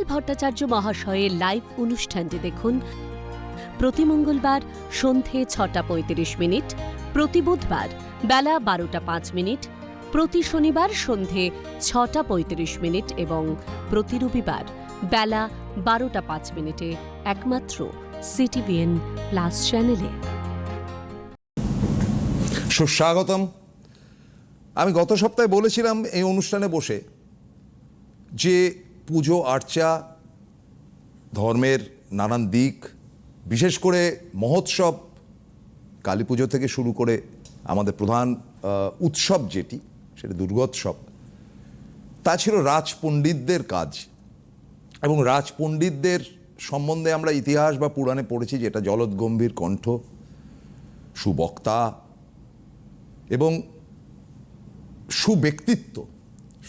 গোপাল ভট্টাচার্য মহাশয়ের লাইভ অনুষ্ঠানটি দেখুন। প্রতি মঙ্গলবার সন্ধে ছটা পঁয়ত্রিশ মিনিট, প্রতি বুধবার বেলা বারোটা পাঁচ মিনিট, প্রতি শনিবার সন্ধে ছটা পঁয়ত্রিশ মিনিট এবং প্রতি রবিবার বেলা বারোটা পাঁচ মিনিটে একমাত্র সিটিভিএন প্লাস চ্যানেলে সুস্বাগতম। আমি গত সপ্তাহে বলেছিলাম এই অনুষ্ঠানে বসে যে পুজো, আর্চা, ধর্মের নানান দিক, বিশেষ করে মহোৎসব, কালী পুজো থেকে শুরু করে আমাদের প্রধান উৎসব যেটি, সেটা দুর্গোৎসব। তা ছিল রাজপণ্ডিতদের কাজ এবং রাজপণ্ডিতদের সম্বন্ধে আমরা ইতিহাস বা পুরাণে পড়েছি, যেটা জলদগম্ভীর কণ্ঠ, সুবক্তা এবং সুব্যক্তিত্ব,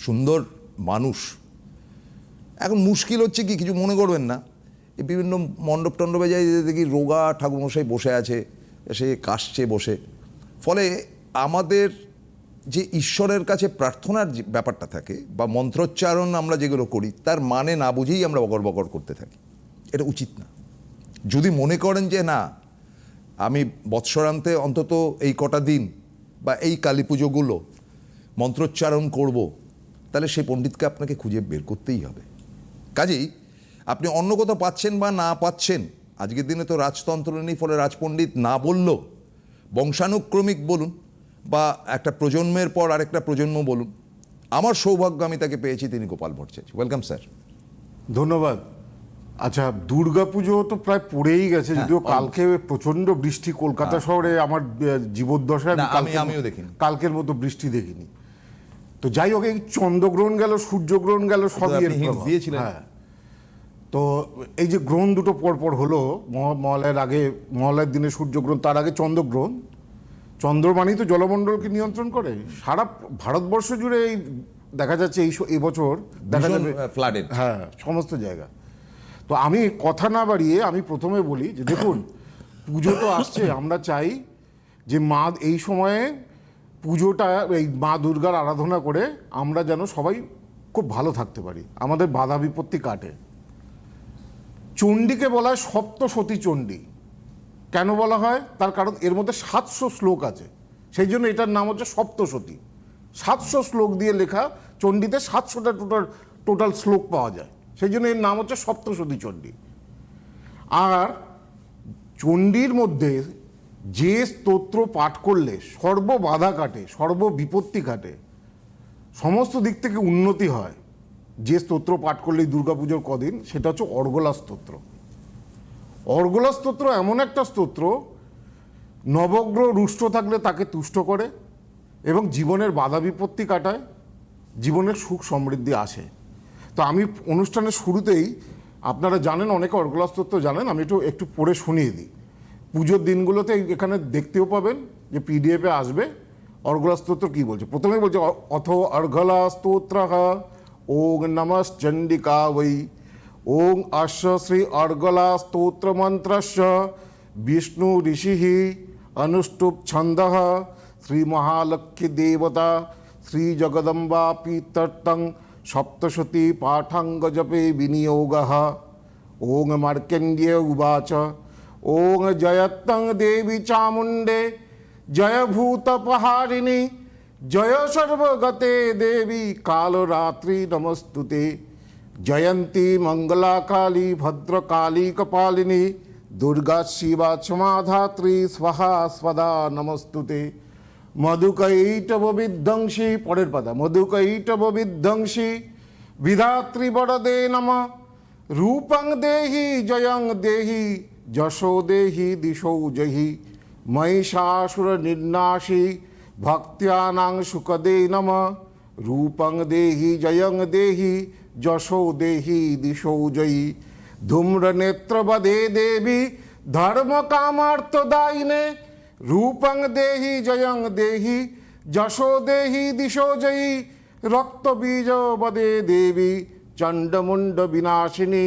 সুন্দর মানুষ এখন মুশকিল হচ্ছে কি, কিছু মনে করবেন না। এই বিভিন্ন মণ্ডপ টণ্ডপে যাই দেখি রোগা ঠাকুরমশাই বসে আছে সে কাশছে বসে। ফলে আমাদের যে ঈশ্বরের কাছে প্রার্থনার যে ব্যাপারটা থাকে, বা মন্ত্রোচ্চারণ আমরা যেগুলো করি, তার মানে না বুঝেই আমরা বকর বকর করতে থাকি। এটা উচিত না। যদি মনে করেন যে না, আমি বৎসরান্তে অন্তত এই কটা দিন, বা এই কালী পুজোগুলো মন্ত্রোচ্চারণ করব, তাহলে সেই পণ্ডিতকে আপনাকে খুঁজে বের করতেই হবে। কাজেই আপনি অন্য কোথাও পাচ্ছেন বা না পাচ্ছেন আজকের দিনে তো রাজতন্ত্র নেই ফলে রাজপণ্ডিত না বললেও বংশানুক্রমিক বলুন বা একটা প্রজন্মের পর আরেকটা প্রজন্ম বলুন আমার সৌভাগ্য আমি তাকে পেয়েছি তিনি গোপাল ভট্টাচার্য। ওয়েলকাম স্যার ধন্যবাদ। আচ্ছা দুর্গাপুজো তো প্রায় পড়েই গেছে হ্যাঁ, যদিও কালকে প্রচণ্ড বৃষ্টি কলকাতা শহরে আমার জীবদ্দশায় আমি- আমিও দেখিনি। কালকের মতো বৃষ্টি দেখিনি। তো যাই হোক এই চন্দ্রগ্রহণ গেল সূর্যগ্রহণ গেল সবই। দিয়েছিলেন। হ্যাঁ। তো এই যে গ্রহণ দুটো পর পর হলো মহা- মহালয়ের আগে মহালয়ের দিনে সূর্যগ্রহণ তার আগে চন্দ্রগ্রহণ। চন্দ্র মানেই তো জলমণ্ডলকে নিয়ন্ত্রণ করে। সারা ভারতবর্ষ জুড়ে এই দেখা যাচ্ছে এই এই বছর দেখা যাবে আহ, হ্যাঁ সমস্ত জায়গা। তো আমি কথা না বাড়িয়ে আমি প্রথমে বলি যে দেখুন পুজো তো আসছে আমরা চাই যে মা এই সময়ে পুজোটা এই মা দুর্গার আরাধনা করে আমরা যেন সবাই খুব ভালো থাকতে পারি। আমাদের বাধা বিপত্তি কাটে। চণ্ডীকে বলা হয় সপ্তসতী চণ্ডী। কেন বলা হয়? তার কারণ এর মধ্যে সাতশো শ্লোক আছে। সেই জন্য এটার নাম হচ্ছে সপ্তসতী। সাতশো শ্লোক দিয়ে লেখা চণ্ডীতে সাতশোটা টোটাল টোটাল শ্লোক পাওয়া যায়। সেই জন্য এর নাম হচ্ছে সপ্তসতী চণ্ডী। আর চণ্ডীর মধ্যে যে স্তোত্র পাঠ করলে সর্ব বাধা কাটে সর্ব বিপত্তি কাটে, সমস্ত দিক থেকে উন্নতি হয়। যে স্তোত্র পাঠ করলে দুর্গাপুজোর কদিন, সেটা হচ্ছে অর্গলা স্তোত্র। অর্গলা স্তোত্র এমন একটা স্তোত্র, নবগ্রহ রুষ্ট থাকলে তাকে তুষ্ট করে এবং জীবনের বাধা বিপত্তি কাটায়, জীবনের সুখ সমৃদ্ধি আসে। তো আমি অনুষ্ঠানের শুরুতেই, আপনারা জানেন, অনেকে অর্গলা স্তোত্র জানেন, আমি একটু একটু পড়ে শুনিয়ে দিই। পুজোর দিনগুলোতে এখানে দেখতেও পাবেন যে পিডিএফে আসবে অর্গলা স্তোত্র কী বলছে? প্রথমে বলছে অথ অর্গলা স্তোত্র ওং নমঃ চণ্ডিকা বৈ ওং আশ্ব শ্রী অর্গলা স্তোত্র মন্ত্রস্য বিষ্ণু ঋষি অনুষ্টুপ ছন্দ শ্রী মহালক্ষ্মী দেবতা শ্রী জগদম্বা পিতর্তং সপ্তশতী পাঠাঙ্গ জপে বিনিয়োগ ওং মার্কেন্দ্য উবাচ ওং জয়ত্তং দেবী চামুণ্ডে জয় ভূতপহারিণী জয় সর্বগতে দেবী, কালরাত্রি নমস্তুতে। জয়ন্তী মঙ্গলা কালী ভদ্রকালী, কপালিনী, দুর্গা শিবা ক্ষমাধাত্রী স্বাহা, স্বদা নমস্তুতে। মধুকৈটব বিধ্বংসী, পরের পাতা, মধুকৈটব বিধ্বংসী, বিধাত্রী বড়দে নম, রূপং দেহি, জয়ং দেহি, যশো দেহি, দিশৌ জহি মহিষাসুর নির্নাশী ভক্ত্যানাং সুকদে নম রূপং দেহি জয়ং দেহি যশো দেহি দিশৌ জয়ী ধূম্রনেত্রবদে দেবী ধর্ম কামার্থদায়িনে রূপং দেহি জয়ং দেহি যশো দেহি দিশো জয়ী রক্তবীজ বদে দেবী চণ্ডমুণ্ড বিনাশিনী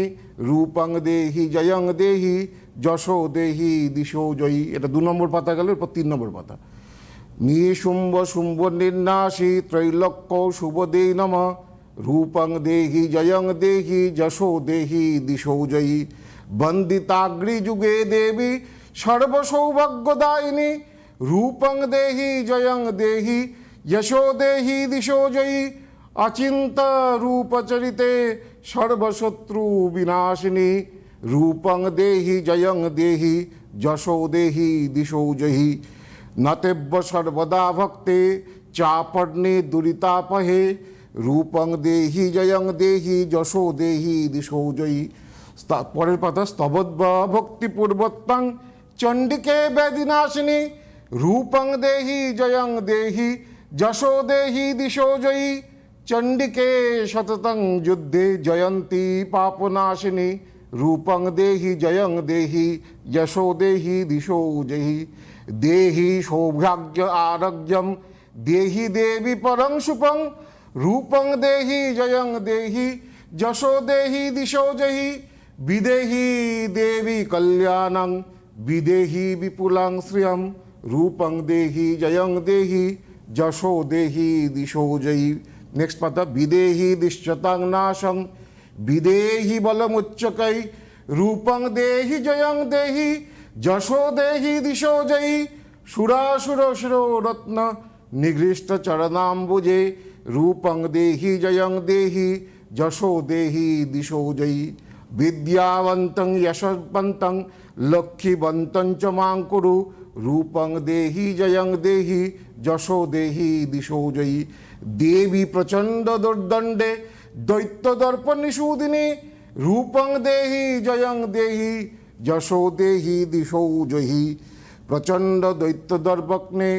রূপং দেহি জয়ং দেহি যশো দেহি দিশো জয়ী এটা দু নম্বর পাতা গেল, এরপর তিন নম্বর পাতা। নিশুম্ভ শুম্ভ নির্নাশী ত্রৈলক্য শুভদে নম রূপং দেহি জয়ং দেহি যশো দেহি দিশো জয়ী বন্দিতাগ্রি যুগে দেবী সর্বসৌভাগ্যদায়িনী রূপং দেহি জয়ং দেহি যশো দেহি দিশো জয়ী অচিন্ত রূপচরিতে সর্বশত্রু বিনাশিনী রূপং দেহি জয়ং দেহি যশো দেহি দিশো জয়ী নতেব্য সর্বদা ভক্তে চাপর্ণে দুরিতাপহে রূপং দেহি জয়ং দেহি যশো দেহি দিশো জয়ী স্তা- পরের পাতা, স্তবদ্ব ভক্তিপূর্বত্তং, চণ্ডিকে বেদিনাশিনী, রূপং দেহি, জয়ং দেহি, যশো দেহি, দিশো জয়ী। চণ্ডিকে সততং যুদ্ধে জয়ন্তী পাপনাশিনী, রূপং দেহি, জয়ং দেহি, যশো দেহি, দিশো জয়ী। দেহি সৌভাগ্য আরোগ্যম, দেহি দেবী পরং সুপং রূপং দেহি জয়ং দেহি, যশো দেহি দিশো জয়ী বিদেহি দেবী কল্যাণং, বিদেহি বিপুলাং শ্রিয়ম, রূপং দেহি জয়ং দেহি, যশো দেহি দিশো জয়ী নেক্সট পাতা বিদেহি দিশ্যতাং নাশং, বিদেহি বলমুচ্চकै রূপং দেহি জয়ং দেহি যশোদেহি দিশো জয়ী সুরাসুর শিরোরত্ন নিগৃষ্ট চরণাম্বুজে রূপং দেহি জয়ং দেহি, যশো দেহি দিশো জয়ী বিদ্যাবন্तं যশবন্तं লক্ষ্মীবন্तं চ মাং কুরু, রূপং দেহি জয়ং দেহি, যশো দেহি দিশো জয়ী দেবী প্রচণ্ড দুর্দণ্ডে, দৈত্য দর্পণী সুদিনী রূপং দেহি জয়ং দেহি যশো দেহি দিশো জয়ী প্রচণ্ড দৈত্য দর্পগ্নে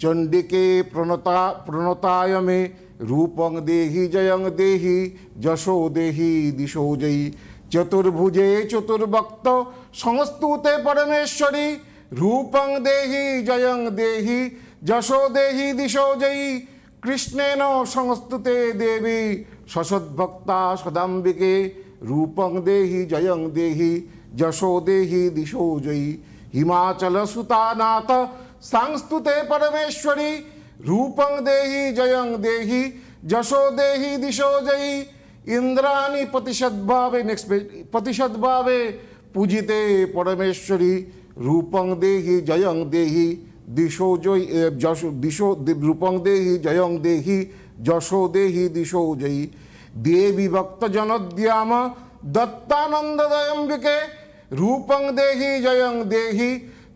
চণ্ডিকে প্রণতা প্রণতায় মে রূপং দেহি জয়ং দেহি যশো দেহি দিশো জয়ী চতুর্ভুজে চতুর্ভক্ত সংস্তুতে পরমেশ্বরী রূপং দেহি জয়ং দেহি যশো দেহি দিশো জয়ী কৃষ্ণেন সংস্তুতে দেবী সসদ্ভক্তা সদাম্বিকে রূপং দেহি জয়ং দেহি যশো দেহি দিশো জয়ী হিমাচল সুতানাথ সংস্তুতে পরমেশ্বরী রূপং দেহি জয়ং দেহি যশো দেহি দিশো জয়ী ইন্দ্রাণী প্রতিশদ্ভাবে নেক্সট পূজিতে পরমেশ্বরী রূপং দেহি জয়ং দেহি দিশো জয়ী যশ দিশো রূপং দেহি জয়ং দেহি যশো দেহি দিশো জয়ী দেবী ভক্ত জনদ্যাম দত্তানন্দদয়ম্বিকে রূপং দেহি জয়ং দেহি,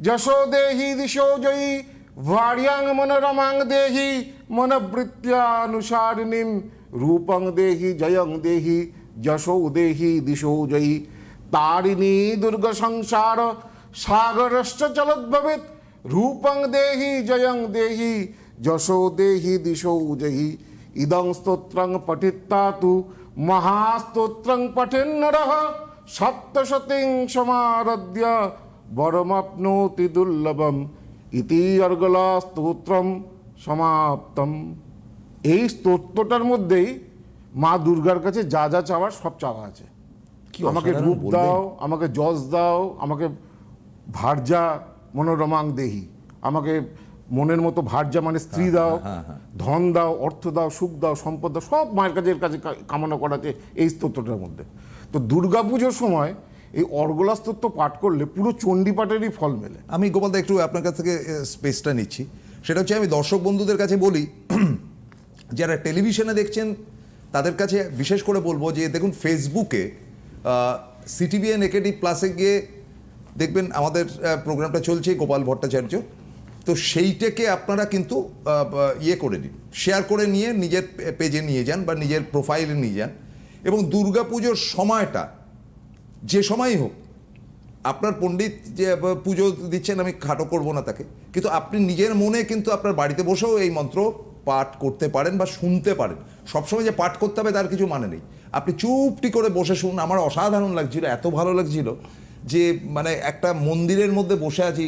যশো দেহি দিশো জয়ী, ভার্যাং মনোরমাং দেহি মনবৃত্যানুসারিণীম রূপং দেহি জয়ং দেহি, যশো দেহি দিশো জয়ী। তারিণী দুর্গ সংসার সাগরশ্চ চলদ্ভবেত, রূপং দেহি জয়ং দেহি, যশো দেহি দিশো জয়ী। ইদং স্তোত্রং পঠিত্তা তু মহাস্তোত্রং পঠেন্নরः সপ্তশতিং সমারদ্য বরমাপ্নোতি দুর্লভম ইতি অর্গলা স্তোত্রম সমাপ্তম। এই স্তোত্রটার মধ্যেই মা দুর্গার কাছে যা যা চাওয়ার সব চাওয়া আছে। কি আমাকে রূপ দাও আমাকে যশ দাও আমাকে ভার্যা মনোরমাং দেহি আমাকে মনের মতো ভার্যা মানে স্ত্রী দাও ধন দাও অর্থ দাও সুখ দাও সম্পদ দাও সব মায়ের কাছে এর কাছে কামনা করাছে এই স্তোত্রটার মধ্যে। তো দুর্গা পুজোর সময় এই অর্গলা স্তোত্র পাঠ করলে পুরো চণ্ডী পাঠেরই ফল মেলে। আমি গোপালদা একটু আপনার কাছ থেকে স্পেসটা নিচ্ছি। সেটা হচ্ছে আমি দর্শক বন্ধুদের কাছে বলি যারা টেলিভিশনে দেখছেন তাদের কাছে বিশেষ করে বলব যে দেখুন ফেসবুকে সিটিভিএন একেডি প্লাসে গিয়ে দেখবেন আমাদের প্রোগ্রামটা চলছে গোপাল ভট্টাচার্য। তো সেইটাকে আপনারা কিন্তু ইয়ে করে নিন শেয়ার করে নিয়ে নিজের পেজে নিয়ে যান বা নিজের প্রোফাইলে নিয়ে যান। এবং দুর্গাপুজোর সময়টা, যে সময়ই হোক, আপনার পণ্ডিত যে পুজো দিচ্ছেন, আমি খাটো করব না তাকে। কিন্তু আপনি নিজের মনে কিন্তু আপনার বাড়িতে বসেও এই মন্ত্র পাঠ করতে পারেন বা শুনতে পারেন। সবসময় যে পাঠ করতে হবে তার কিছু মানে নেই। আপনি চুপটি করে বসে শুনুন। আমার অসাধারণ লাগছিল, এত ভালো লাগছিল। যে মানে একটা মন্দিরের মধ্যে বসে আছি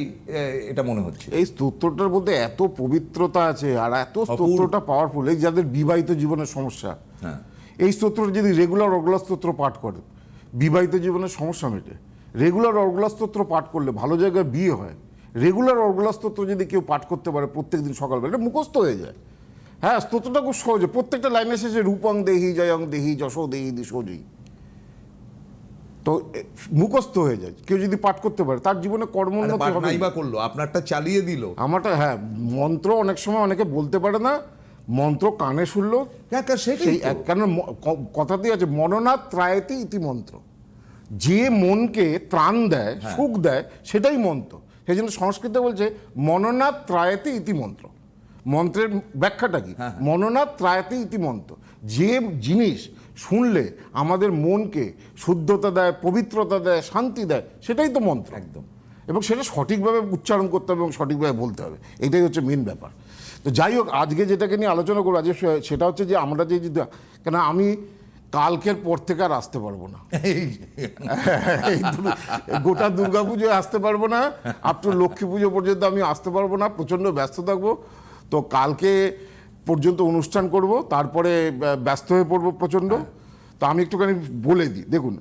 এটা মনে হচ্ছে। এই স্তোত্রটার মধ্যে এত পবিত্রতা আছে আর এত স্তোত্রটা পাওয়ারফুল এই যাদের বিবাহিত জীবনের সমস্যা। হ্যাঁ। এই স্তোত্রটা যদি রেগুলার অগলা স্তোত্র পাঠ করে বিবাহিত জীবনের সমস্যা মেটে। রেগুলার অগলা স্তোত্র পাঠ করলে ভালো জায়গায় বিয়ে হয়। রেগুলার অগলা স্তোত্র যদি কেউ পাঠ করতে পারে প্রত্যেকদিন সকালবেলা এটা মুখস্থ হয়ে যায়। হ্যাঁ স্তোত্রটা খুব সহজে প্রত্যেকটা লাইনে শেষে রূপং দেহি জয়ং দেহি যশো দেহি দিশোজি তো মুখস্থ হয়ে যায়। কেউ যদি পাঠ করতে পারে তার জীবনে কর্মোন্নতি হবে করল আপনারটা চালিয়ে দিল। আমারটা হ্যাঁ মন্ত্র অনেক সময় অনেকে বলতে পারে না মন্ত্র কানে শুনলো হ্যাঁ, সেই। এক কারণ কথাতেই আছে মননাথ ত্রায়তি ইতি মন্ত্র। যে মনকে ত্রাণ দেয় হ্যাঁ। সুখ দেয় সেটাই মন্ত্র। সেই জন্য সংস্কৃতে বলছে মননাথ ত্রায়তি ইতি মন্ত্র। মন্ত্রের ব্যাখ্যাটা কি? হ্যাঁ, মননাথ ত্রায়তি ইতি মন্ত্র। যে জিনিস শুনলে আমাদের মনকে শুদ্ধতা দেয় পবিত্রতা দেয় শান্তি দেয় সেটাই তো মন্ত্র। একদম। এবং সেটা সঠিকভাবে উচ্চারণ করতে হবে এবং সঠিকভাবে বলতে হবে। এটাই হচ্ছে মেন ব্যাপার। তো যাই হোক আজকে যেটাকে নিয়ে আলোচনা করব আজকে সেটা হচ্ছে যে আমরা যে কেন আমি কালকের পর থেকে আর আসতে পারব না। এই গোটা দুর্গা পুজোয় আসতে পারব না। আপ টু লক্ষ্মী পুজো পর্যন্ত আমি আসতে পারব না। প্রচণ্ড ব্যস্ত থাকব। তো কালকে পর্যন্ত অনুষ্ঠান করব তারপরে ব্যস্ত হয়ে পড়ব প্রচণ্ড। তো আমি একটুখানি বলে দিই। দেখুন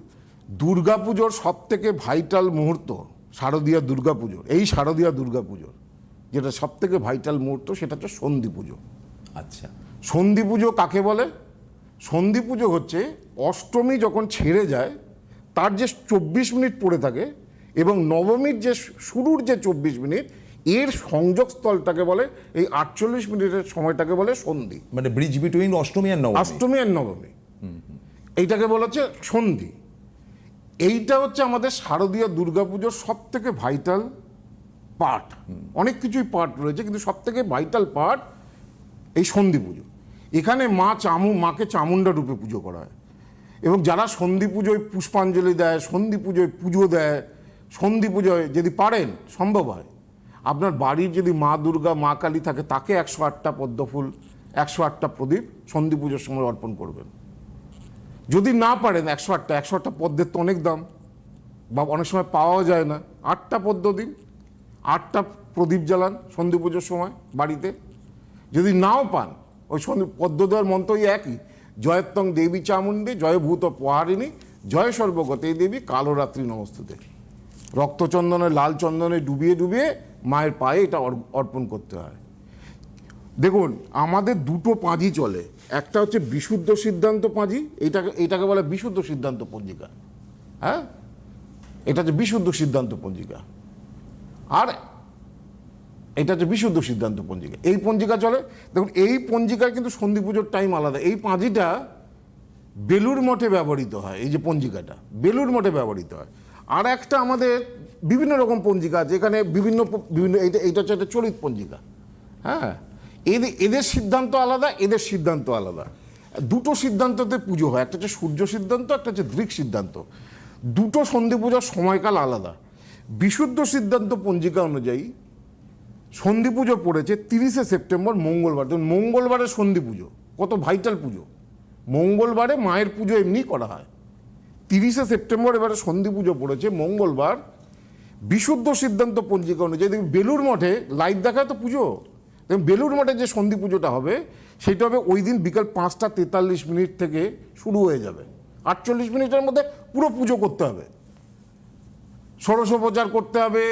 দুর্গাপুজোর সব থেকে ভাইটাল মুহূর্ত শারদীয়া দুর্গা পুজোর এই শারদীয়া দুর্গা পুজোর যেটা সব থেকে ভাইটাল মুহূর্ত সেটা হচ্ছে সন্ধি পুজো। আচ্ছা। সন্ধি পুজো কাকে বলে? সন্ধি পুজো হচ্ছে অষ্টমী যখন ছেড়ে যায় তার যে চব্বিশ মিনিট পড়ে থাকে এবং নবমীর যে শুরুর যে চব্বিশ মিনিট এর সংযোগস্থলটাকে বলে এই আটচল্লিশ মিনিটের সময়টাকে বলে সন্ধি। মানে ব্রিজ বিটুইন অষ্টমী আর নবমী। অষ্টমী আর নবমী। এইটাকে বলা হচ্ছে সন্ধি। এইটা হচ্ছে আমাদের শারদীয় দুর্গাপুজোর সব থেকে ভাইটাল পার্ট অনেক কিছুই পার্ট রয়েছে কিন্তু সব থেকে ভাইটাল পার্ট এই সন্ধি পুজো। এখানে মা চামু মাকে চামুন্ডা রূপে পুজো করা হয়। এবং যারা সন্ধি পুজোয় পুষ্পাঞ্জলি দেয় সন্ধি পুজোয় পুজো দেয় সন্ধি পুজোয় যদি পারেন সম্ভব হয়। আপনার বাড়ির যদি মা দুর্গা, মা কালী থাকে, তাকে একশো আটটা পদ্মফুল, একশো আটটা প্রদীপ সন্ধি পুজোর সময় অর্পণ করবেন। যদি না পারেন একশো আটটা একশো আটটা পদ্মের তো অনেক দাম। বা অনেক সময় পাওয়াও যায় না। আটটা পদ্ম দিন, আটটা প্রদীপ জ্বালান সন্ধি পুজোর সময় বাড়িতে। যদি নাও পান, ওই সন্ধি, পদ্ম দেওয়ার মন্ত্রই একই। জয়ত্তং দেবী চামুণ্ডী জয়ভূত পহারিণী জয় সর্বগতে দেবী, কালো রাত্রি নমস্তুতে। রক্তচন্দনে, লাল চন্দনে ডুবিয়ে ডুবিয়ে মায়ের পায়ে এটা অর- অর্পণ করতে হয়। দেখুন, আমাদের দুটো পাঁজি চলে। একটা হচ্ছে বিশুদ্ধ সিদ্ধান্ত পাঁজি এইটাকে এটাকে বলে বিশুদ্ধ সিদ্ধান্ত পঞ্জিকা। হ্যাঁ? এটা হচ্ছে বিশুদ্ধ সিদ্ধান্ত পঞ্জিকা। আর এটা হচ্ছে বিশুদ্ধ সিদ্ধান্ত পঞ্জিকা। এই পঞ্জিকা চলে। দেখুন, এই পঞ্জিকায় কিন্তু সন্ধি পুজোর টাইম আলাদা। এই পাঁজিটা বেলুর মঠে ব্যবহৃত হয়, এই যে পঞ্জিকাটা। বেলুর মঠে ব্যবহৃত হয়। আর একটা আমাদের বিভিন্ন রকম পঞ্জিকা, যেখানে বিভিন্ন বিভিন্ন, এইটা এইটা হচ্ছে একটা চলিত পঞ্জিকা। হ্যাঁ? এদের এদের সিদ্ধান্ত আলাদা, এদের সিদ্ধান্ত আলাদা। দুটো সিদ্ধান্ততে পুজো হয়, একটা হচ্ছে সূর্য সিদ্ধান্ত, একটা হচ্ছে দৃক সিদ্ধান্ত। দুটো সন্ধি পূজার সময়কাল আলাদা। বিশুদ্ধ সিদ্ধান্ত পঞ্জিকা অনুযায়ী সন্ধি পুজো পড়েছে তিরিশে সেপ্টেম্বর, মঙ্গলবার। দেখুন মঙ্গলবারে সন্ধি পুজো, কত ভাইটাল পুজো। মঙ্গলবারে মায়ের পুজো এমনি করা হয়। তিরিশে সেপ্টেম্বর এবারে সন্ধি পুজো পড়েছে মঙ্গলবার। বিশুদ্ধ সিদ্ধান্ত পঞ্জিকা অনুযায়ী দেখুন বেলুর মঠে লাইভ দেখায় তো পুজো। দেখুন বেলুর মঠে যে সন্ধি পুজোটা হবে সেটা হবে ওই দিন বিকাল পাঁচটা তেতাল্লিশ মিনিট থেকে শুরু হয়ে যাবে। আটচল্লিশ মিনিটের মধ্যে পুরো পুজো করতে হবে। ষোড়শোপচার করতে হবে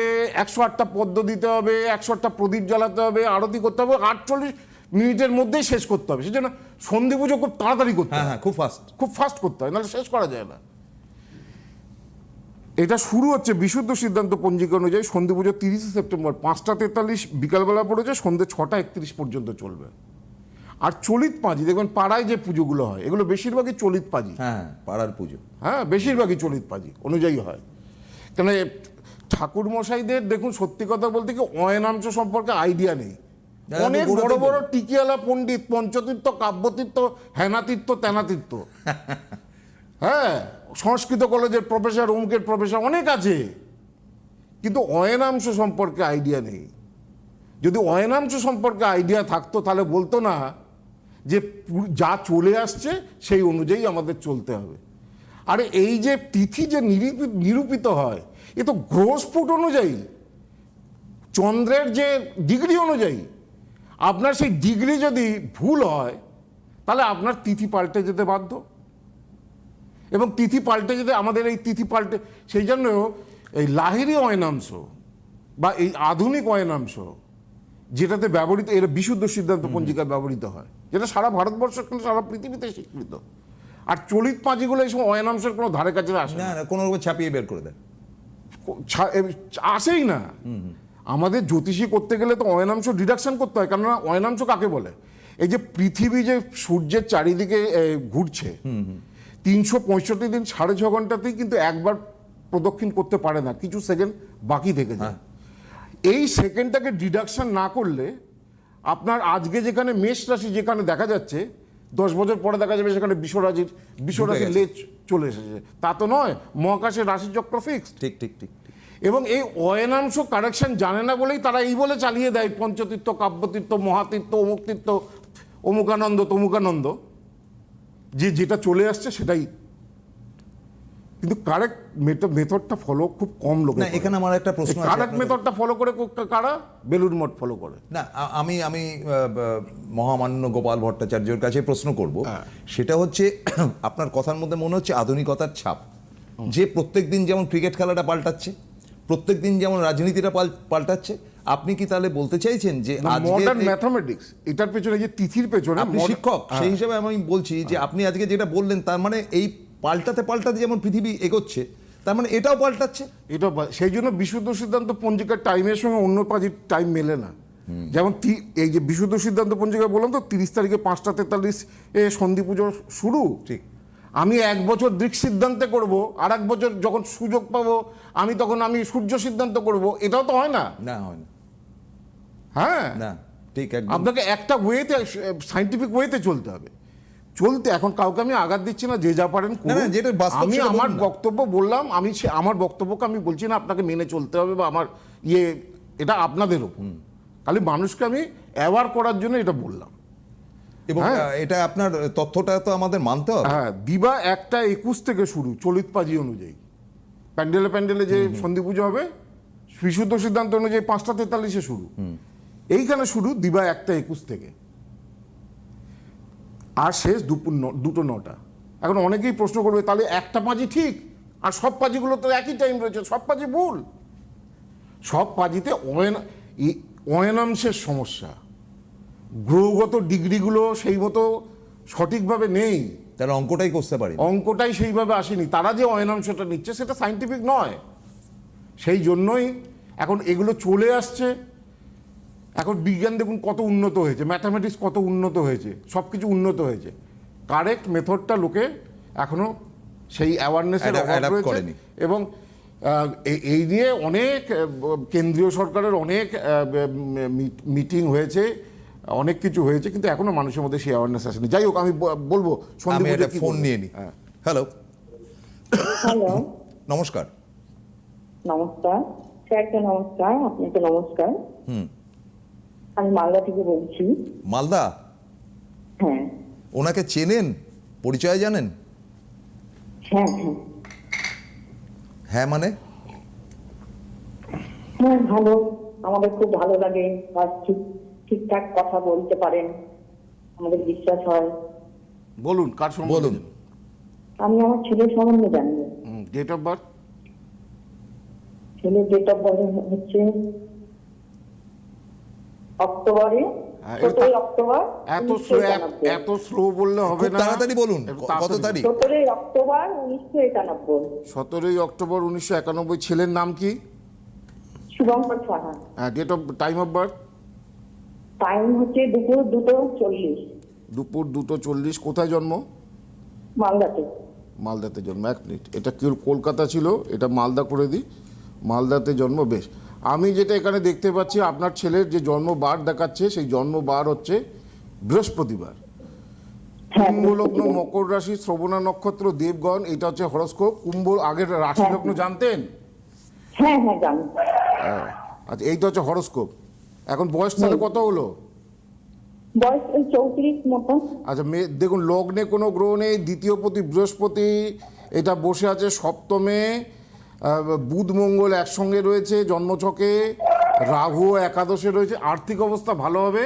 একশো আটটা পদ্ম দিতে হবে একশো আটটা প্রদীপ জ্বালাতে হবে আরতি করতে হবে আটচল্লিশ মিনিটের মধ্যেই শেষ করতে হবে। সেজন্য সন্ধি পুজো খুব তাড়াতাড়ি করতে হ্যাঁ হয়। হ্যাঁ খুব ফাস্ট খুব ফাস্ট করতে হয় নাহলে শেষ করা যায় না। এটা শুরু হচ্ছে বিশুদ্ধ সিদ্ধান্ত পঞ্জিকা অনুযায়ী সন্ধি পুজো তিরিশে সেপ্টেম্বর পাঁচটা তেতাল্লিশ বিকালবেলা পড়েছে সন্ধে ছটা একত্রিশ পর্যন্ত চলবে। আর চলিত পাঁজি দেখবেন পাড়ায় যে পুজোগুলো হয় এগুলো বেশিরভাগই চলিত পাঁজি। হ্যাঁ পাড়ার পুজো। হ্যাঁ বেশিরভাগই চলিত পাজি অনুযায়ী হয়। কেন ঠাকুর মশাইদের দেখুন সত্যি কথা বলতে কি অয়নাংশ সম্পর্কে আইডিয়া নেই। অনেক বড় বড় টিকিয়ালা পণ্ডিত পঞ্চতীর্থ কাব্যতীর্থ হেনাতীর্থ তেনাতীর্থ। হ্যাঁ সংস্কৃত কলেজের প্রফেসর অমুকের প্রফেসর অনেক আছে। কিন্তু অয়নাংশ সম্পর্কে আইডিয়া নেই। যদি অয়নাংশ সম্পর্কে আইডিয়া থাকতো, তাহলে বলতো না যে যা চলে আসছে, সেই অনুযায়ী আমাদের চলতে হবে। আরে এই যে তিথি যে নিরূপি- নিরূপিত হয়, এ তো গ্রহস্ফুট অনুযায়ী, চন্দ্রের যে ডিগ্রি অনুযায়ী, আপনার সেই ডিগ্রি যদি ভুল হয়, তাহলে আপনার তিথি পাল্টে যেতে বাধ্য। এবং তিথি পাল্টে যেতে আমাদের এই তিথি পাল্টে সেই জন্য এই লাহিরি অয়নাংশ বা এই আধুনিক অয়নাংশ যেটাতে ব্যবহৃত এর বিশুদ্ধ সিদ্ধান্ত পঞ্জিকায় ব্যবহৃত হয় যেটা সারা ভারতবর্ষ কিন্তু সারা পৃথিবীতে স্বীকৃত। আর চলিত পাঁজিগুলো এই সময় অয়নাংশের কোনো ধারে কাছে আসে না। কোনো রকম ছাপিয়ে বের করে দেয় আসেই না। আমাদের জ্যোতিষী করতে গেলে তো অয়নাংশ ডিডাকশন করতে হয় কেননা অয়নাংশ কাকে বলে? এই যে পৃথিবী যে সূর্যের চারিদিকে ঘুরছে তিনশো পঁয়ষট্টি দিন সাড়ে ছ ঘন্টাতেই কিন্তু একবার প্রদক্ষিণ করতে পারে না কিছু সেকেন্ড বাকি থেকে যায়। এই সেকেন্ডটাকে ডিডাকশন না করলে আপনার আজকে যেখানে মেষ রাশি যেখানে দেখা যাচ্ছে দশ বছর পরে দেখা যাবে সেখানে বিশ্বরাশির গেছে। লেজ চলে এসেছে। তা তো নয় মহাকাশের রাশিচক্র ফিক্সড ঠিক ঠিক ঠিক। এবং এই অয়নাংশ কারেকশন জানে না বলেই তারা এই বলে চালিয়ে দেয় পঞ্চতীর্থ কাব্যতীর্থ মহাতীর্থ অমুক তীর্থ অমুকানন্দ তমুকানন্দ। যে যেটা চলে আসছে সেটাই। কিন্তু কারেক্ট মেথডটা ফলো খুব কম লোক না এখানে আমার একটা প্রশ্ন কারেক্ট মেথডটা ফলো করে কারা? বেলুর মঠ ফলো করে। না আমি আমি মহামান্য গোপাল ভট্টাচার্যের কাছে প্রশ্ন করব। হ্যাঁ। সেটা হচ্ছে আপনার কথার মধ্যে মনে হচ্ছে আধুনিকতার ছাপ। যে প্রত্যেক দিন যেমন ক্রিকেট খেলাটা পাল্টাচ্ছে প্রত্যেক দিন যেমন রাজনীতিটা পাল- পাল্টাচ্ছে আপনি কি তাহলে বলতে চাইছেন যে মডার্ন ম্যাথামেটিক্স এটার পেছনে যে তিথির পেছনে আপনি শিক্ষক হ্যাঁ। সেই হিসাবে আমি বলছি যে আপনি আজকে যেটা বললেন তার মানে এই পাল্টাতে পাল্টাতে যেমন পৃথিবী এগোচ্ছে তার মানে এটাও পাল্টাচ্ছে? এটাও সেই জন্য বিশুদ্ধ সিদ্ধান্ত পঞ্জিকার টাইমের সঙ্গে অন্য পাজির টাইম মেলে না। যেমন এই যে বিশুদ্ধ সিদ্ধান্ত পঞ্জিকা বললাম তো তিরিশ তারিখে পাঁচটা তেতাল্লিশ এ সন্ধি পুজো শুরু। ঠিক। আমি এক বছর দৃক সিদ্ধান্তে করব আর এক বছর যখন সুযোগ পাবো আমি তখন আমি সূর্য সিদ্ধান্ত করব এটাও তো হয় না? না হয় না। হ্যাঁ? না ঠিক আপনাকে একটা ওয়েতে সাইন্টিফিক ওয়েতে চলতে হবে। চলতে এখন কাউকে আমি আঘাত দিচ্ছি না যে যা পারেন যেটা আমি আমার বক্তব্য বললাম আমি সে- আমার বক্তব্যকে আমি বলছি না আপনাকে মেনে চলতে হবে বা আমার ইয়ে এটা আপনাদের খালি মানুষকে আমি অ্যাওয়ার করার জন্য এটা বললাম। এবং হ্যাঁ। এটা আপনার তথ্যটা তো আমাদের মানতে হবে। হ্যাঁ দিবা একটা একুশ থেকে শুরু চলিত পাজি অনুযায়ী। প্যান্ডেলে প্যান্ডেলে যে সন্ধি পুজো হবে বিশুদ্ধ সিদ্ধান্ত অনুযায়ী পাঁচটা তেতাল্লিশে শুরু। এইখানে শুরু দিবা একটা একুশ থেকে। আর শেষ দুপুর দুটো নটা। এখন অনেকেই প্রশ্ন করবে তাহলে একটা পাজি ঠিক আর সব পাজিগুলো তো একই টাইম রয়েছে সব পাজি ভুল। সব পাজিতে অয়ন অয়নাংশের সমস্যা। গ্রহগত ডিগ্রিগুলো সেই মতো সঠিকভাবে নেই। তারা অঙ্কটাই করতে পারে। অঙ্কটাই সেইভাবে আসেনি। তারা যে অয়নাংশটা নিচ্ছে সেটা সাইন্টিফিক নয়। সেই জন্যই এখন এগুলো চলে আসছে। এখন বিজ্ঞান দেখুন কত উন্নত হয়েছে ম্যাথামেটিক্স কত উন্নত হয়েছে সব কিছু উন্নত হয়েছে। কারেক্ট মেথডটা লোকে এখনও সেই অ্যাওয়ারনেসের অভাব রয়েছে করেনি। এবং এই নিয়ে অনেক কেন্দ্রীয় সরকারের অনেক মিটিং হয়েছে। অনেক কিছু হয়েছে কিন্তু এখনও মানুষের মধ্যে সেই অ্যাওয়ারনেস আসেনি। যাই হোক আমি বলব সন্দীপ বুঝে ফোন নিয়ে নিই হ্যাঁ। হ্যালো। হ্যালো। নমস্কার। নমস্কার। স্যারকে নমস্কার। আপনাকে নমস্কার। হুম। আমি মালদা থেকে বলছি। মালদা? হ্যাঁ। ওনাকে চেনেন? পরিচয় জানেন? হ্যাঁ হ্যাঁ। হ্যাঁ মানে? হ্যাঁ ভালো। আমাদের খুব ভালো লাগে। ঠিক ঠিকঠাক কথা বলতে পারেন আমাদের বিশ্বাস হয়। বলুন কার সম্বন্ধে? বলুন। আমি আমার ছেলের সম্বন্ধে জানব ডেট অফ বার্থ ছেলের ডেট অফ বার্থ হচ্ছে অক্টোবরে হ্যাঁ, এটা- সতেরোই অক্টোবর এত স্লো এত স্লো বললে হবে না। তাড়াতাড়ি বলুন কত তারিখ? সতেরোই অক্টোবর উনিশশো একানব্বই। সতেরোই অক্টোবর উনিশশো একানব্বই ছেলের নাম কি? শুভঙ্কর সাহা। হ্যাঁ date of time of birth time হচ্ছে দুপুর দুটো চল্লিশ। দুপুর দুটো চল্লিশ। কোথায় জন্ম? মালদাতে। মালদাতে জন্ম। এক মিনিট। এটা কি কলকাতা ছিল? এটা মালদা করে দিই। মালদাতে জন্ম বেশ। আমি যেটা এখানে দেখতে পাচ্ছি আপনার ছেলের যে জন্মবার দেখাচ্ছে সেই জন্মবার হচ্ছে বৃহস্পতিবার। কুম্ভলগ্ন মকর রাশি শ্রবণা নক্ষত্র দেবগণ এটা হচ্ছে হরস্কোপ। কুম্ভ আগের রাশি হ্যাঁ। লগ্ন জানতেন? হ্যাঁ হ্যাঁ জানি। আচ্ছা এইটা হচ্ছে হরস্কোপ। এখন বয়স তাহলে কত হলো? বয়স চৌত্রিশ মতো। আচ্ছা মে দেখুন লগ্নে কোনো গ্রহ নেই দ্বিতীয় পতি বৃহস্পতি এটা বসে আছে সপ্তমে বুধ মঙ্গল একসঙ্গে রয়েছে জন্মছকে রাহু একাদশে রয়েছে আর্থিক অবস্থা ভালো হবে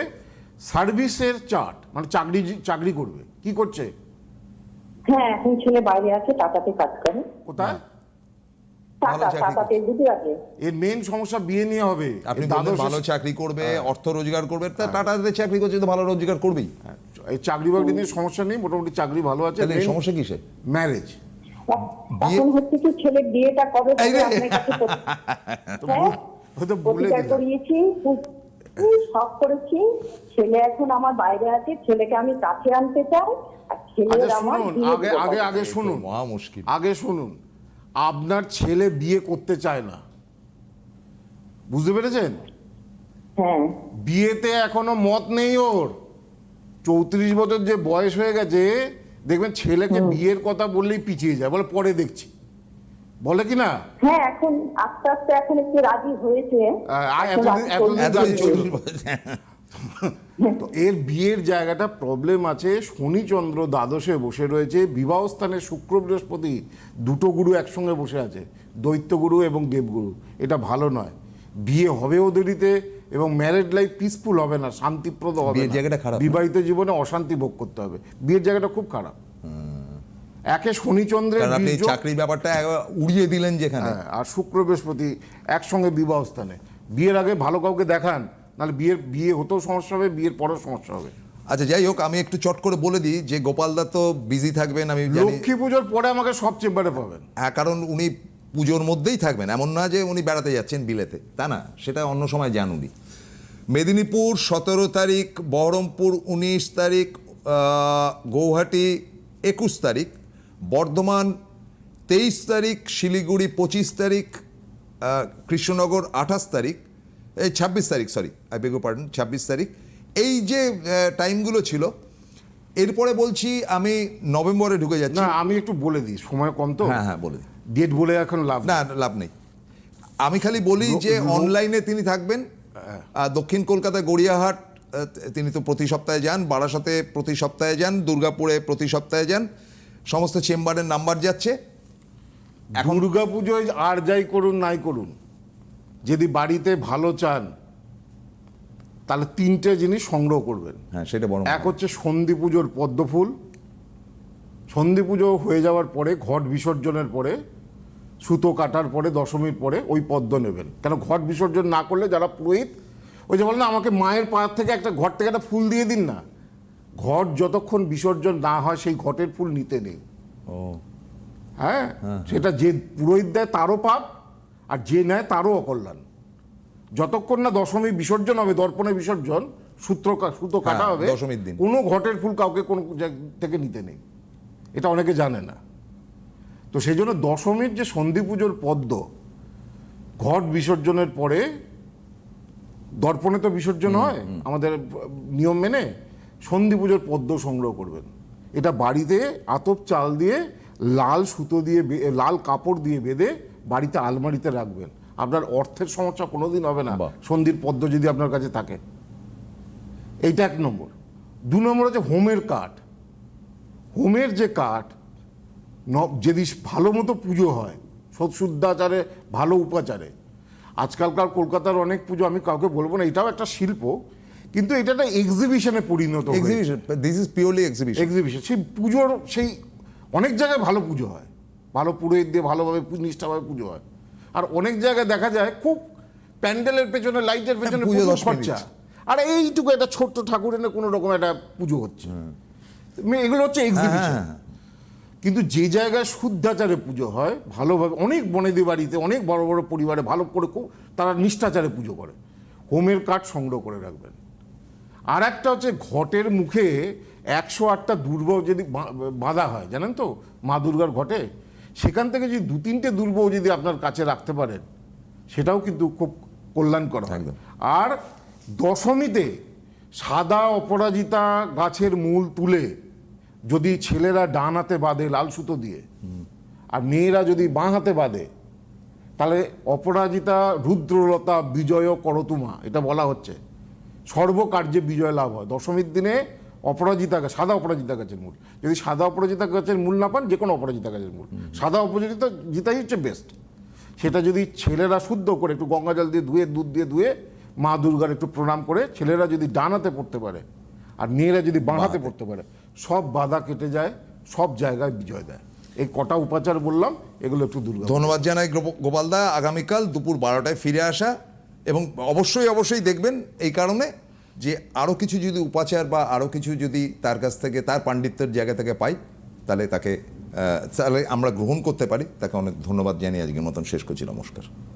সার্ভিসের চার্ট মানে চাকরি চাকরি করবে কি করছে? হ্যাঁ এখন ছেলে বাইরে আছে টাটাতে কাজ করে। কোথায়? ভালো চাকরি এর মেন সমস্যা বিয়ে নিয়ে হবে। আপনি বললেন ভালো চাকরি করবে অর্থ রোজগার করবে তা টাটাতে চাকরি করছে তো ভালো রোজগার করবেই। হ্যাঁ, এই চাকরি বাকরি নিয়ে সমস্যা নেই মোটামুটি চাকরি ভালো আছে। তাহলে সমস্যা কিসে ম্যারেজ এখন হচ্ছে কি ছেলের বিয়েটা কবে হবে? আপনার কাছে প্রতি- হ্যাঁ হয়তো বলে করিয়েছি খুব- খুব করেছি। ছেলে এখন আমার বাইরে আছে ছেলেকে আমি কাছে আনতে চাই। আর ছেলের আচ্ছা আমার আগে আগে আগে শুনুন। মহা মুশকিল। আগে শুনুন। আপনার ছেলে বিয়ে করতে চায় না। বুঝতে পেরেছেন? হ্যাঁ। বিয়েতে এখনও মত নেই ওর। চৌত্রিশ বছর যে বয়স হয়ে গেছে দেখবেন ছেলেকে বিয়ের কথা বললেই পিছিয়ে যায় বলে পরে দেখছি। বলে কি না? হ্যাঁ এখন আস্তে আস্তে এখন একটু রাজি হয়েছে। তো এর বিয়ের জায়গাটা প্রবলেম আছে। শনিচন্দ্র দ্বাদশে বসে রয়েছে। বিবাহ স্থানে শুক্র বৃহস্পতি দুটো গুরু একসঙ্গে বসে আছে। দৈত্যগুরু এবং দেবগুরু। এটা ভালো নয়। বিয়ে হবেও দেরিতে এবং ম্যারেড লাইফ পিসফুল হবে না শান্তিপ্রদ হবে জায়গাটা খারাপ বিবাহিত জীবনে অশান্তি ভোগ করতে হবে। বিয়ের জায়গাটা খুব খারাপ। একে শনিচন্দ্রের চাকরির ব্যাপারটা উড়িয়ে দিলেন যেখানে। হ্যাঁ, আর শুক্র বৃহস্পতি একসঙ্গে বিবাহ স্থানে। বিয়ের আগে ভালো কাউকে দেখান। নাহলে বিয়ের বিয়ে হতেও সমস্যা হবে বিয়ের পরেও সমস্যা হবে। আচ্ছা যাই হোক আমি একটু চট করে বলে দিই যে গোপালদা তো বিজি থাকবেন আমি লক্ষ্মী পুজোর পরে আমাকে সব চেম্বারে পাবেন। হ্যাঁ কারণ উনি পুজোর মধ্যেই থাকবেন এমন না যে উনি বেড়াতে যাচ্ছেন বিলেতে তা না সেটা অন্য সময় যান উনি মেদিনীপুর সতেরো তারিখ বহরমপুর উনিশ তারিখ গৌহাটি একুশ তারিখ বর্ধমান তেইশ তারিখ শিলিগুড়ি পঁচিশ তারিখ কৃষ্ণনগর আঠাশ তারিখ এই ছাব্বিশ তারিখ সরি আই বেগ পার্ডন ছাব্বিশ তারিখ। এই যে টাইমগুলো ছিল এরপরে বলছি আমি নভেম্বরে ঢুকে যাচ্ছি। না আমি একটু বলে দিই সময় কম তো। হ্যাঁ হ্যাঁ বলে দিই। ডেট বলে এখন লাভ না লাভ নেই। আমি খালি বলি যে অনলাইনে তিনি থাকবেন আর দক্ষিণ কলকাতায় গড়িয়াহাট তিনি তো প্রতি সপ্তাহে যান বারাসাতে প্রতি সপ্তাহে যান দুর্গাপুরে প্রতি সপ্তাহে যান সমস্ত চেম্বারের নাম্বার যাচ্ছে। এখন দুর্গা পুজোয় আর যাই করুন নাই করুন। যদি বাড়িতে ভালো চান তাহলে তিনটে জিনিস সংগ্রহ করবেন। হ্যাঁ সেটা বড় এক হচ্ছে সন্ধি পুজোর পদ্মফুল। সন্ধি পুজো হয়ে যাওয়ার পরে ঘট বিসর্জনের পরে সুতো কাটার পরে দশমীর পরে ওই পদ্ম নেবেন। কেন ঘট বিসর্জন না করলে যারা পুরোহিত ওই যে বলে না আমাকে মায়ের পাড় থেকে একটা ঘর থেকে একটা ফুল দিয়ে দিন না। ঘট যতক্ষণ বিসর্জন না হয় সেই ঘটের ফুল নিতে নেই। ও। হ্যাঁ। সেটা যে পুরোহিত দেয় তারও পাপ। আর যে নেয় তারও অকল্যাণ। যতক্ষণ না দশমী বিসর্জন হবে দর্পণে বিসর্জন সূত্র সুতো কাটা হ্যাঁ, হবে দশমীর দিন। কোনো ঘটের ফুল কাউকে কোনো থেকে নিতে নেই। এটা অনেকে জানে না। তো সেই জন্য দশমীর যে সন্ধি পুজোর পদ্ম ঘট বিসর্জনের পরে দর্পণে তো বিসর্জন হয় আমাদের নিয়ম মেনে সন্ধি পুজোর পদ্ম সংগ্রহ করবেন। এটা বাড়িতে আতপ চাল দিয়ে লাল সুতো দিয়ে লাল কাপড় দিয়ে বেঁধে বাড়িতে আলমারিতে রাখবেন। আপনার অর্থের সমস্যা কোনোদিন হবে না। সন্ধির পদ্ম যদি আপনার কাছে থাকে। এইটা এক নম্বর। দু নম্বর হচ্ছে হোমের কাঠ। হোমের যে কাঠ যদি ভালো মতো পুজো হয় সৎশুদ্ধাচারে ভালো উপাচারে। আজকালকার কলকাতার অনেক পুজো আমি কাউকে বলব না এটাও একটা শিল্প কিন্তু এটা একটা এক্সিবিশনে পরিণত exhibition this is purely exhibition exhibition সেই পুজোর সেই অনেক জায়গায় ভালো পুজো হয়। ভালো পুরোহিত দিয়ে ভালোভাবে নিষ্ঠাভাবে পুজো হয়। আর অনেক জায়গায় দেখা যায় খুব প্যান্ডেলের পেছনে লাইটের পেছনে পুজো খরচা। আর এইটুকু একটা ছোট্ট ঠাকুর এনে কোনো রকম একটা পুজো হচ্ছে। এগুলো হচ্ছে এক্সিবিশন হ্যাঁ। কিন্তু যে জায়গায় শুদ্ধাচারে পুজো হয় ভালোভাবে অনেক বনেদি বাড়িতে অনেক বড় বড় পরিবারে ভালো করে খুব তারা নিষ্ঠাচারে পুজো করে। হোমের কাঠ সংগ্রহ করে রাখবেন। আর একটা হচ্ছে ঘটের মুখে একশো আটটা দুর্গ যদি বাঁধা হয় জানেন তো? মা দুর্গার ঘটে? সেখান থেকে যদি দু তিনটে দুর্বহ যদি আপনার কাছে রাখতে পারেন সেটাও কিন্তু খুব কল্যাণকর হয়। আর দশমীতে সাদা অপরাজিতা গাছের মূল তুলে যদি ছেলেরা ডান হাতে বাঁধে লাল সুতো দিয়ে আর মেয়েরা যদি বাঁ হাতে বাঁধে তাহলে অপরাজিতা রুদ্রলতা বিজয় করতুমা এটা বলা হচ্ছে। সর্বকার্যে বিজয় লাভ হয়। দশমীর দিনে অপরাজিতা গাছ সাদা অপরাজিতা গাছের মূল। যদি সাদা অপরাজিতা গাছের মূল না পান যে কোনো অপরাজিতা গাছের মূল। সাদা অপরাজিতা জিতাই হচ্ছে বেস্ট সেটা যদি ছেলেরা শুদ্ধ করে একটু গঙ্গা জল দিয়ে ধুয়ে দুধ দিয়ে ধুয়ে মা দুর্গার একটু প্রণাম করে ছেলেরা যদি ডানাতে পড়তে পারে আর মেয়েরা যদি বাঁধাতে পড়তে পারে সব বাধা কেটে যায় সব জায়গায় বিজয় দেয়। এই কটা উপাচার বললাম এগুলো একটু দুর্গা ধন্যবাদ জানাই গোপ- গোপালদা। আগামীকাল দুপুর বারোটায় ফিরে আসা এবং অবশ্যই অবশ্যই দেখবেন এই কারণে যে আরও কিছু যদি উপাচার বা আরও কিছু যদি তার কাছ থেকে, তার পাণ্ডিত্যের জায়গা থেকে পাই, তাহলে তাকে তাহলে আমরা গ্রহণ করতে পারি। তাকে অনেক ধন্যবাদ জানিয়ে আজকের মতন শেষ করছি। নমস্কার।